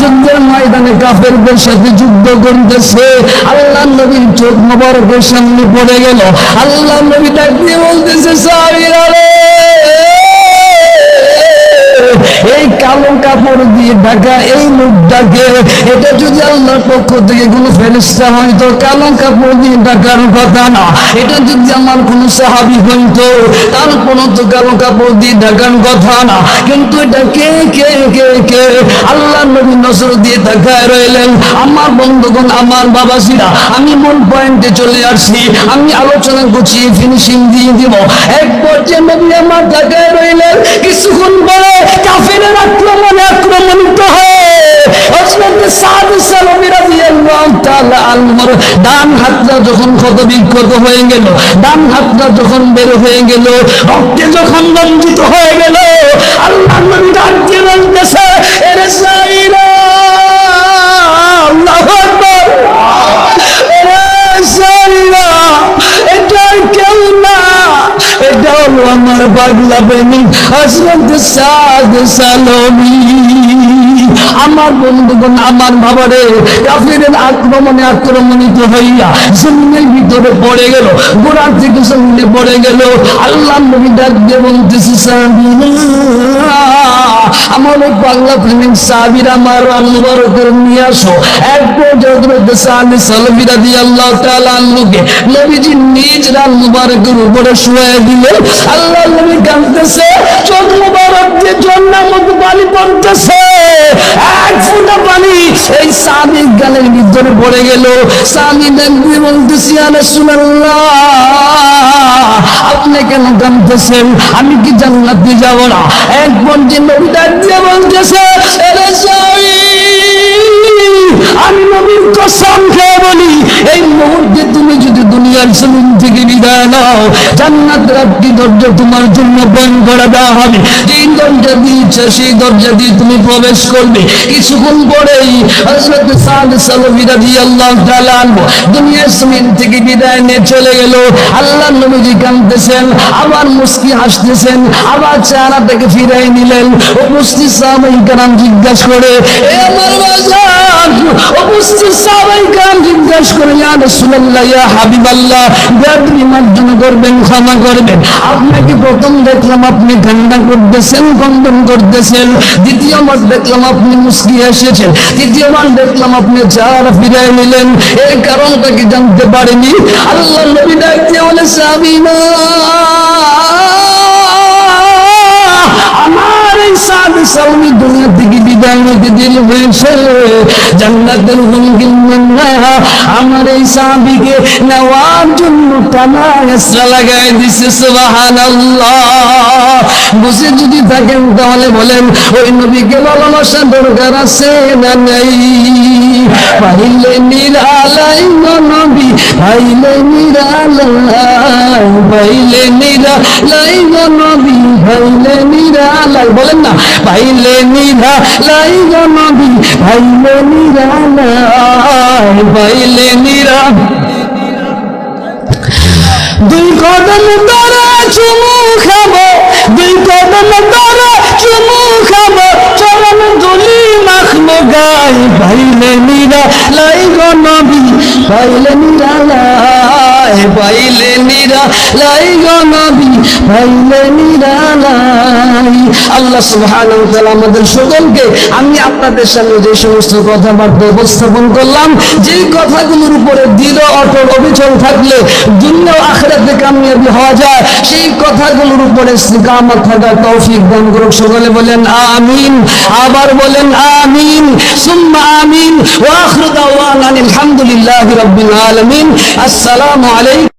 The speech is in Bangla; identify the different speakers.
Speaker 1: যুদ্ধের ময়দানে কাফেরদের সাথে যুদ্ধ করতেছে। আল্লাহ নবীর চোখ মোবারকের সামনে পড়ে গেল। আল্লাহ নবী ডাক দিয়ে বলতেছে সাহাবীরা এই কালো কাপড় দিয়ে ঢাকা এই মুখটাকে, এটা যদি আল্লাহর পক্ষ থেকে কোনো ফেরিস্তা হয়তো কালো কাপড় দিয়ে ঢাকার কথা না। এটা যদি আমার কোনো সাহাবি হইতো তার কোনো তো কালো কাপড় দিয়ে ঢাকার কথা না। কিন্তু এটা কে কে কে কে? আল্লাহ নবী নজর দিয়ে তাকায় রইলেন। আমার বন্ধুগণ, আমার বাবা বাবাসিরা আমি মূল পয়েন্টে চলে আসছি। আমি আলোচনা গুছিয়ে ফিনিশিং দিয়ে দিব। এক পর্যায়ে নবী আমার তাকায় রইলেন। কিছুক্ষণ পরে আক্রমণে হয়ে ডান হাতটা যখন ক্ষত বিক্ষত হয়ে গেল, ডান হাতটা যখন বের হয়ে গেল, রক্তে যখন রঞ্জিত হয়ে গেল হলো আমার পাগলা প্রেমিক হজরত সাদ সালমি আমার বন্ধুগণ, আমার বাবারে, কাফিরের আক্রমণে আক্রমণিত হইয়া জমিনের ভিতরে পড়ে গেল, গোড়ার থেকে জমিনে পড়ে গেল। আল্লাহ নবী ডাক দিয়ে বলতেছে আমার ওই পাগলা প্রেমিক সাবির, আমার আল্লাহর করে নিয়ে আসো। এক পর্যন্ত সানি সালবিরা দিয়ে আল্লাহ তাআলা আল্লাহকে নবীজি নিজ রান মুবারকের উপরে শুয়ে দিলেন আল্লাহ নবী কাঁদতেছে, চোখ মুবারক দিয়ে মতো পানি পড়তেছে। এক পানি এই সাবির গালের ভিতরে পড়ে গেল। সাবি দেখবি বলতেছি, আরে আপনি কেন কাঁদতেছেন? আমি কি জান্নাতে যাব না? এক ডাক দিয়ে বলতেছে আরে সাবি আমি নবীর কসম খেয়ে বলি, এই মুহূর্তে তুমি যদি দুনিয়ার জমিন থেকে বিদায় নাও জান্নাতের একটি দরজা তোমার জন্য বন্ধ করে দেওয়া হবে। যেই দরজা দিয়েছে, সেই দরজা দিয়ে তুমি প্রবেশ করবে। কিছুক্ষণ পরেই হযরত সাদ সালবী রাদিয়াল্লাহু তাআলা আনহু দুনিয়ার জমিন থেকে বিদায় নিয়ে চলে গেল। আল্লাহ নবীজি কাঁদতেছেন, আবার মুস্কি হাসতেছেন, আবার চেহারা থেকে ফিরাই নিলেন। উপস্থিত সাহাবাই কারাম জিজ্ঞাসা করে, এ আমার বাজার আপনাকে প্রথম দেখলাম আপনি কান্না করতেছেন কন্দন করতেছেন। দ্বিতীয়বার দেখলাম আপনি মুসকি এসেছেন তৃতীয়বার দেখলাম আপনি চার ফিরে নিলেন। এই কারণটা কি জানতে পারেনি? আল্লাহ হয়েছে। জান্নাতের আমার এই নেওয়ার জন্য টানা এসরা লাগাই দিছে বুঝে যদি থাকেন তাহলে বলেন, ওই নবীকে ভালোবাসা দরকার আছে না নেই? পাইলে নিরালাই নবী, পাইলে নিরালাই পাইলে নিরালাই গো নবী পাইলে নিরালাই পাইলে নিরালাই নবী পাইলে নিরালাই পাইলে নিরা। দুই কদম ধরে চুমু খাব, দুই কদম ধরে চুমু খাব, চরণ ধুলি মাখবো গাই পাইলে নিরা, লাই গো নবী পাইলে নিরা পাইলে নিরা লাই গো নবী, পাইলে নিরা লাই। আল্লাহ সুবহানাহু ওয়া আমাদের সকলকে, আমি আপনাদের সামনে যে সমস্ত উপস্থাপন করলাম কথাগুলোর উপরে অটল অবিচল থাকলে দুনিয়া কামিয়াবি হওয়া যায়। সেই কথাগুলোর উপরে তৌফিক দান করুক, সকলে বলেন আমিন। আবার বলেন আমিন। সুম্মা আমিন। ওয়া আখিরু দাওয়ানা আলহামদুলিল্লাহি রাব্বিল আলামিন। আসসালামু আলাইকুম। عليك